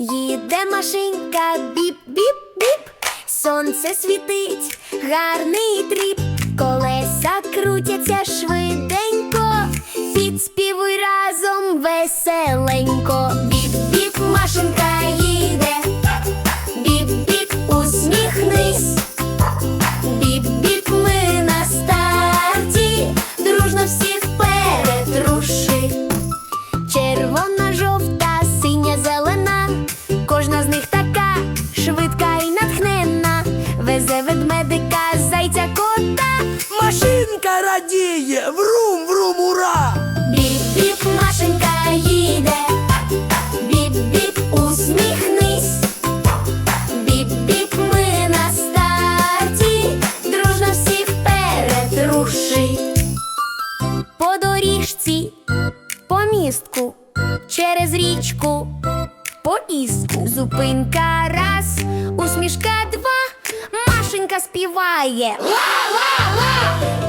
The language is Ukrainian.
їде машинка, біп-біп-біп, сонце світить, гарний тріп, колеса крутяться швиденько, підспівуй разом веселенько. Руши. По доріжці, по містку, через річку, по іску. Зупинка раз, усмішка два, Машенька співає. Ла-ла-ла!